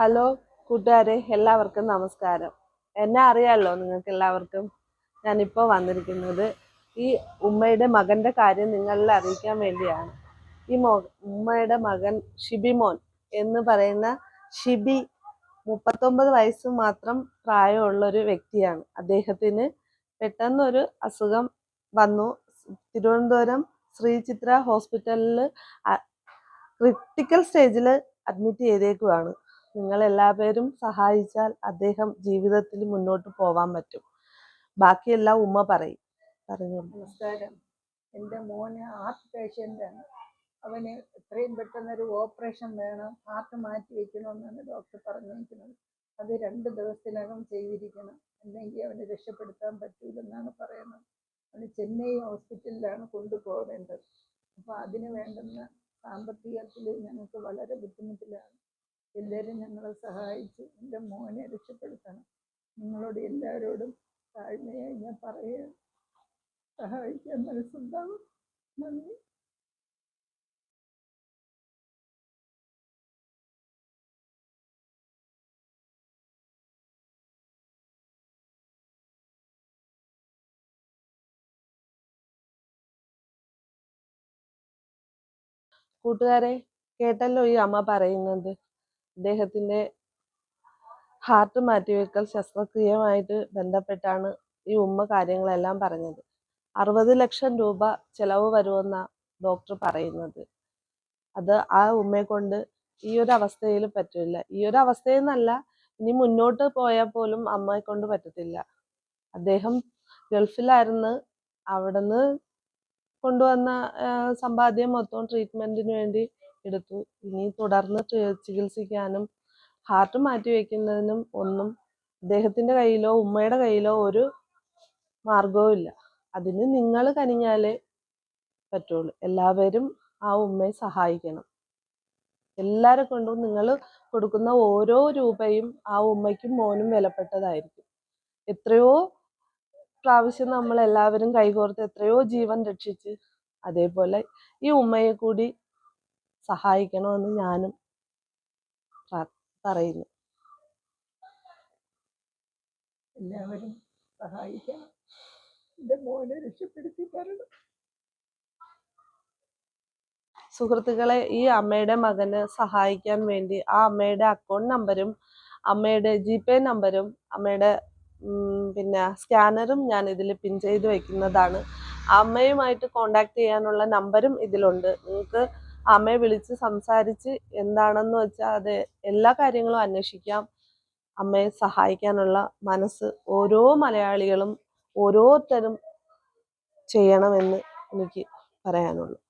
Hello കൂട്ടുകാരെ എല്ലാവർക്കും നമസ്കാരം. എന്നെ അറിയാമല്ലോ നിങ്ങൾക്ക് എല്ലാവർക്കും? ഞാനിപ്പോൾ വന്നിരിക്കുന്നത് ഈ ഉമ്മയുടെ മകന്റെ കാര്യം നിങ്ങളിൽ അറിയിക്കാൻ വേണ്ടിയാണ്. ഈ മോ ഉമ്മയുടെ മകൻ ഷിബിമോൻ എന്ന് പറയുന്ന ഷിബി മുപ്പത്തൊമ്പത് വയസ്സ് മാത്രം പ്രായമുള്ള ഒരു വ്യക്തിയാണ്. അദ്ദേഹത്തിന് പെട്ടെന്നൊരു അസുഖം വന്നു. തിരുവനന്തപുരം ശ്രീ ചിത്ര ഹോസ്പിറ്റലിൽ ക്രിട്ടിക്കൽ സ്റ്റേജിൽ അഡ്മിറ്റ് ചെയ്തേക്കുവാണ്. നിങ്ങൾ എല്ലാവരും സഹായിച്ചാൽ അദ്ദേഹം ജീവിതത്തിൽ മുന്നോട്ട് പോവാൻ പറ്റും. ബാക്കിയെല്ലാം ഉമ്മ പറയും. പറഞ്ഞു നമസ്കാരം. എന്റെ മോന് ഹാർട്ട് പേഷ്യന്റാണ്. അവന് എത്രയും പെട്ടെന്നൊരു ഓപ്പറേഷൻ വേണം. ഹാർട്ട് മാറ്റി വെക്കണമെന്നാണ് ഡോക്ടർ പറഞ്ഞിരിക്കുന്നത്. അത് രണ്ട് ദിവസത്തിനകം ചെയ്തിരിക്കണം. അല്ലെങ്കിൽ അവനെ രക്ഷപ്പെടുത്താൻ പറ്റൂലെന്നാണ് പറയുന്നത്. അവന് ചെന്നൈ ഹോസ്പിറ്റലിലാണ് കൊണ്ടുപോകേണ്ടത്. അപ്പോൾ അതിന് വേണ്ടുന്ന സാമ്പത്തികത്തിൽ ഞങ്ങൾക്ക് വളരെ ബുദ്ധിമുട്ടിലാണ്. എല്ലാവരും ഞങ്ങളെ സഹായിച്ച് എന്റെ മോനെ രക്ഷപ്പെടുത്തണം. നിങ്ങളോട് എല്ലാവരോടും താഴ്മയായി ഞാൻ പറയുക സഹായിക്കാൻ മനസ്സുണ്ടാവും. നന്ദി. കൂട്ടുകാരെ കേട്ടല്ലോ ഈ അമ്മ പറയുന്നത്. അദ്ദേഹത്തിന്റെ ഹാർട്ട് മാറ്റിവെക്കൽ ശസ്ത്രക്രിയയുമായിട്ട് ബന്ധപ്പെട്ടാണ് ഈ ഉമ്മ കാര്യങ്ങളെല്ലാം പറഞ്ഞത്. അറുപത് ലക്ഷം രൂപ ചെലവ് വരുമെന്ന ഡോക്ടർ പറയുന്നത്. അത് ആ ഉമ്മയെ കൊണ്ട് ഈ ഒരു അവസ്ഥയിൽ പറ്റില്ല. ഈ ഒരു അവസ്ഥയിൽ നിന്നല്ല ഇനി മുന്നോട്ട് പോയാൽ പോലും അമ്മയെ കൊണ്ട് പറ്റത്തില്ല. അദ്ദേഹം ഗൾഫിലായിരുന്നു. അവിടുന്ന് കൊണ്ടുവന്ന സമ്പാദ്യം മൊത്തം ട്രീറ്റ്മെന്റിന് വേണ്ടി എടുത്തു. ഇനി തുടർന്ന് ചികിത്സിക്കാനും ഹാർട്ട് മാറ്റി വെക്കുന്നതിനും ഒന്നും അദ്ദേഹത്തിന്റെ കയ്യിലോ ഉമ്മയുടെ കയ്യിലോ ഒരു മാർഗവും ഇല്ല. അതിന് നിങ്ങൾ കനിഞ്ഞാലേ പറ്റുള്ളൂ. എല്ലാവരും ആ ഉമ്മയെ സഹായിക്കണം. എല്ലാരെ കൊണ്ടും നിങ്ങൾ കൊടുക്കുന്ന ഓരോ രൂപയും ആ ഉമ്മയ്ക്കും മോനും വിലപ്പെട്ടതായിരിക്കും. എത്രയോ പ്രാവശ്യം നമ്മൾ എല്ലാവരും കൈകോർത്ത് എത്രയോ ജീവൻ രക്ഷിച്ച് അതേപോലെ ഈ ഉമ്മയെ കൂടി സഹായിക്കണമെന്ന് ഞാനും പറയുന്നു. എല്ലാവരും സഹായിക്കണം. എന്റെ മോനെ രക്ഷപ്പെടുത്തി തരണം. സുഹൃത്തുക്കളെ ഈ അമ്മയുടെ മകന് സഹായിക്കാൻ വേണ്ടി ആ അമ്മയുടെ അക്കൗണ്ട് നമ്പരും അമ്മയുടെ ജി പേ നമ്പരും അമ്മയുടെ പിന്നെ സ്കാനറും ഞാൻ ഇതിൽ പിൻ ചെയ്ത് വയ്ക്കുന്നതാണ് അമ്മയുമായിട്ട് കോണ്ടാക്ട് ചെയ്യാനുള്ള നമ്പരും ഇതിലുണ്ട്. നിങ്ങൾക്ക് അമ്മയെ വിളിച്ച് സംസാരിച്ച് എന്താണെന്ന് വെച്ചാൽ അത് എല്ലാ കാര്യങ്ങളും അന്വേഷിക്കാം. അമ്മയെ സഹായിക്കാനുള്ള മനസ്സ് ഓരോ മലയാളികളും ഓരോരുത്തരും ചെയ്യണമെന്ന് എനിക്ക് പറയാനുള്ളൂ.